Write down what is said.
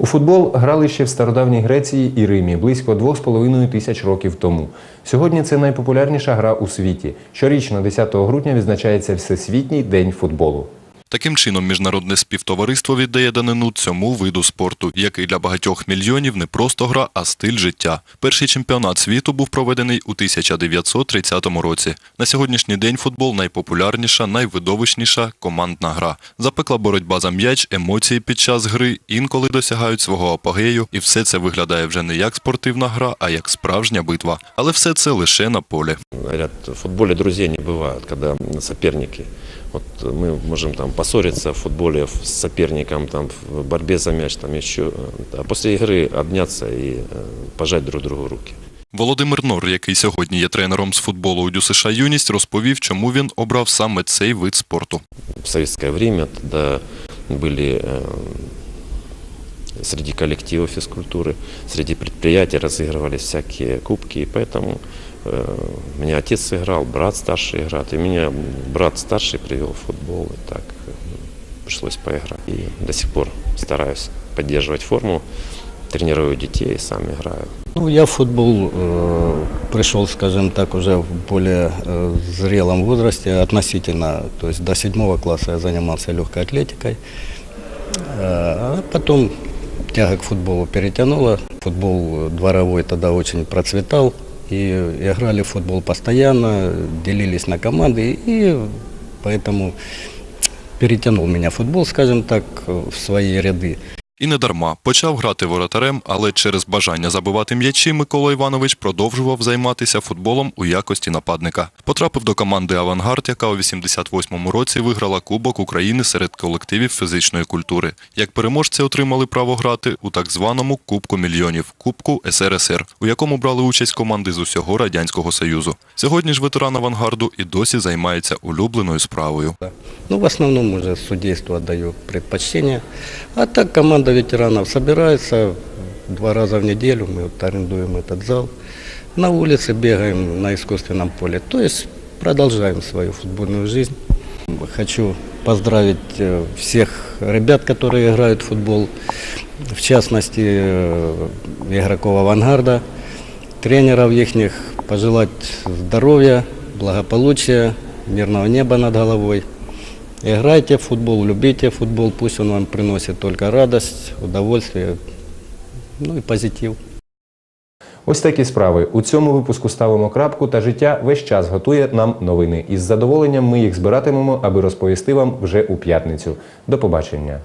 У футбол грали ще в стародавній Греції і Римі близько 2,5 тисяч років тому. Сьогодні це найпопулярніша гра у світі. Щорічно 10 грудня відзначається Всесвітній день футболу. Таким чином, міжнародне співтовариство віддає данину цьому виду спорту, який для багатьох мільйонів не просто гра, а стиль життя. Перший чемпіонат світу був проведений у 1930 році. На сьогоднішній день футбол найпопулярніша, найвидовищніша командна гра. Запекла боротьба за м'яч, емоції під час гри інколи досягають свого апогею, і все це виглядає вже не як спортивна гра, а як справжня битва. Але все це лише на полі. Говорят, в футболе друзей не бывает, когда соперники. Вот мы можем там поссориться в футболе с соперником, там, в борьбе за мяч, там еще. А после игры обняться и э, пожать друг другу руки. Володимир Нор, який сьогодні є тренером з футболу у ДЮСШ Юність, розповів, чому він обрав саме цей вид спорту. В советское время тогда были э, среди коллективов физкультуры, среди предприятий разыгрывались всякие кубки, и поэтому э, меня отец играл, брат старший играет, и меня брат старший привел в футбол, и так э, Пришлось поиграть. И до сих пор стараюсь поддерживать форму, тренирую детей сам играю. Ну, я в футбол э, пришел, скажем так, уже в более э, зрелом возрасте относительно. То есть до седьмого класса я занимался легкой атлетикой. Э, а потом тяга к футболу перетянула. Футбол э, дворовой тогда очень процветал. И играли в футбол постоянно, делились на команды. И поэтому перетянул меня футбол, скажем так, в свои ряды. І не дарма почав грати воротарем, але через бажання забивати м'ячі Микола Іванович продовжував займатися футболом у якості нападника. Потрапив до команди Авангард, яка у 88-му році виграла Кубок України серед колективів фізичної культури. Як переможці отримали право грати у так званому Кубку мільйонів Кубку СРСР, у якому брали участь команди з усього радянського союзу. Сьогодні ж ветеран авангарду і досі займається улюбленою справою. Ну, в основном уже судейству отдаю предпочтение. А так команда ветеранов собирается два раза в неделю, мы вот арендуем этот зал. На улице бегаем на искусственном поле. То есть продолжаем свою футбольную жизнь. Хочу поздравить э, всех ребят, которые играют в футбол, в частности э, игроков авангарда, тренеров их, пожелать здоровья, благополучия, мирного неба над головой. Играйте в футбол, любите футбол, пусть он вам приносит только радость, удовольствие, ну и позитив. Ось такі справи. У цьому випуску ставимо крапку, та життя весь час готує нам новини. Із задоволенням ми їх збиратимемо, аби розповісти вам вже у п'ятницю. До побачення.